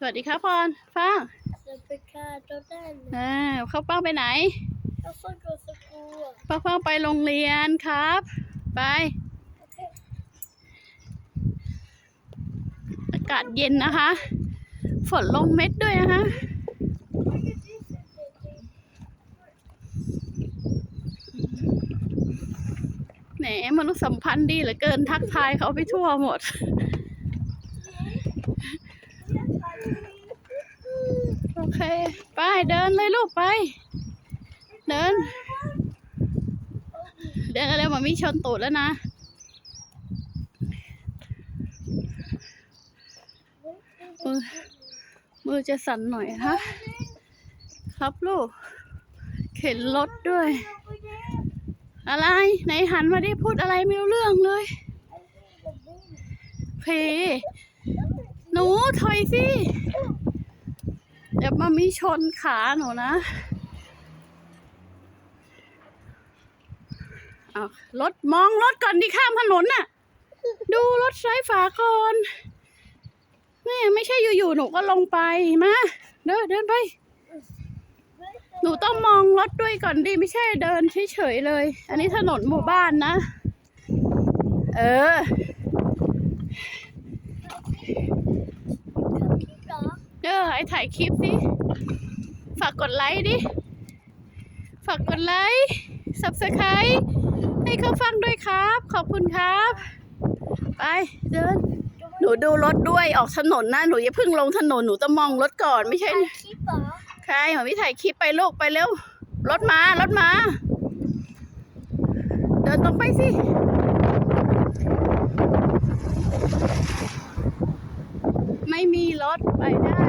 สวัสดีครับพรฟ้างจะไปฆ่าเจ้าได้เลยอ่าเข้าเป้าไปไหนแล้วฟังกับสกูอะป้าฟ้างไปโรงเรียนครับ ไปโอเคอากาศเย็นนะคะ ฝนลงเม็ดด้วยนะคะแหนมนุษยสัมพันธ์ดีเหลือเกินทักทายเขาไปทั่วหมด โอเค ไปเดินเลยลูกไป เดิน เดินเร็วๆมามีชนตูดแล้วนะมือมือจะสั่นหน่อยฮะครับลูก เข็นรถด้วย อะไร ไหนหันมาไดิพูดอะไรไม่รู้เรื่องเลยเพหนูถอยสิ เดี๋ยวมามีชนขาหนูนะรถมองรถก่อนที่ข้ามถนนน่ะ ดูรถซ้ายฝาก่อนนี่ไม่ใช่อยู่ๆหนูก็ลงไปมาเดินเดินไป หนูต้องมองรถด้วยก่อนดิไม่ใช่เดินเฉยๆเลย อันนี้ถนนหมู่บ้านนะ เออ เออไอถ่ายคลิปสิฝากกดไลค์ดิ ฝากกดไลค์ subscribe ให้เขาฟังด้วยครับ ขอบคุณครับ ไปเดิน หนูดูรถด้วยออกถนนนะ หนูอย่าเพิ่งลงถนน หนูต้องมองรถก่อนไม่ใช่ คลิปเหรอใครหมอพี่ถ่ายคลิปไปลูกไปเร็ว รถมา รถมา เดินตรงไปสิ ไม่มีรถไปได้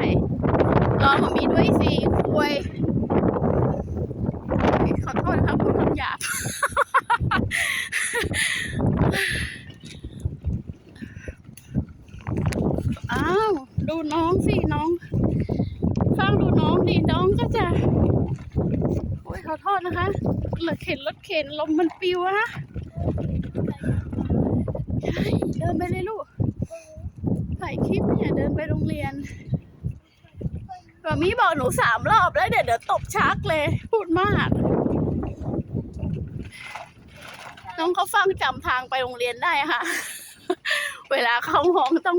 อหมอมีด้วยสิคุยขอโทษครับพูดคำหยาบอ้าว ดูน้องสิน้อง ฟังดูน้องดิน้องก็จะ โอ้ยขอโทษนะคะเหลือเข็นรถเข็นลมมันปิวอะเดินไปเลยลูก ถ่ายคลิปเนี่ยเดินไปโรงเรียน แบบมีบอกหนูสามรอบแล้วเดี๋ยวเดี๋ยวตบชักเลย พูดมาก น้องเขาฟังจำทางไปโรงเรียนได้ค่ะ เวลาเข้าห้องต้อง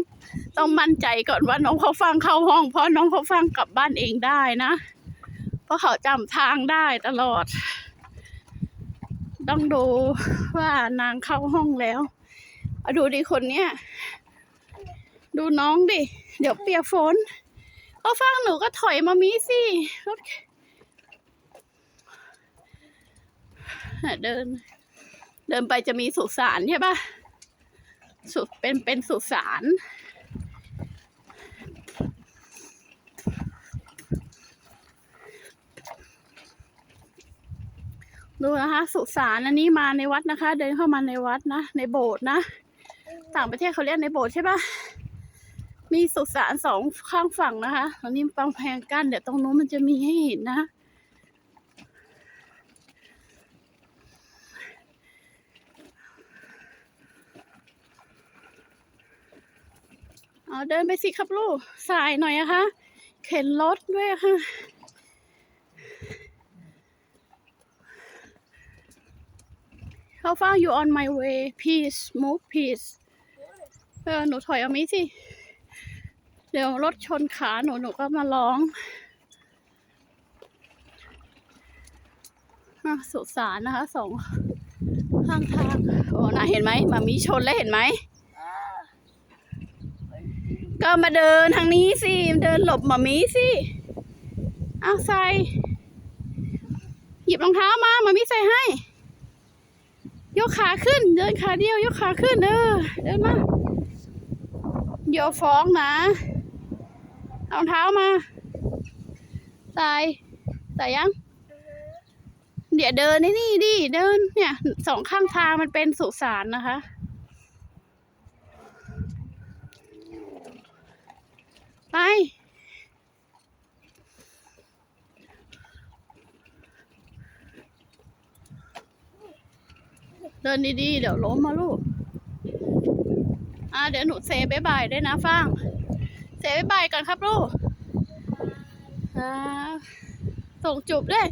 ต้องมั่นใจก่อนว่าน้องเขาฟังเข้าห้อง เพราะน้องเขาฟังกลับบ้านเองได้นะ เพราะเขาจำทางได้ตลอด ต้องดูว่านางเข้าห้องแล้วเอาดูดิคนเนี้ยดูน้องดิ เดี๋ยวเปียกฝน เขาฟังหนูก็ถอยมามีสิรถเดิน เดินไปจะมีสุสานใช่ปะสุเป็นเป็นสุสานดูนะคะสุสานอันนี้มาในวัดนะคะ เดินเข้ามาในวัดนะ ในโบสถ์นะ ต่างประเทศเขาเรียกในโบสถ์ใช่ปะ มีสุสานสองข้างฝั่งนะคะตอนนี้ปังแพงกั้นเดี๋ยวตรงนู้นมันจะมีให้เห็นนะ เอาเดินไปสิครับลูก สายหน่อยอะคะ เข็นรถด้วยค่ะ How far you on my way please move please เออหนูถอยเอามิสิ เดี๋ยวรถชนขาหนูหนูก็มาร้องอสุสานนะคะสองข้างทางโอ้น่ะเห็นไหมมามีชนแล้วเห็นไหม ก็มาเดินทางนี้สิเดินหลบหมามีสิเอาใส่หยิบรองเท้ามาหมามีใส่ให้ ยกขาขึ้น เดินขาเดียวยกขาขึ้นเออเดินมาเดี๋ยวฟ้องนะ เอารองเท้ามา ใส่ ใส่ยัง เดี๋ยวเดินนี่นี่ดิ เดิน เนี่ยสองข้างทางมันเป็นสุสานนะคะ ไป เดินดีๆ เดี๋ยวล้มมาลูก อ่าเดี๋ยวหนูเซบายบายด้วยนะฟ้าง เสบายบายก่อนครับลูกส่งจุบด้วย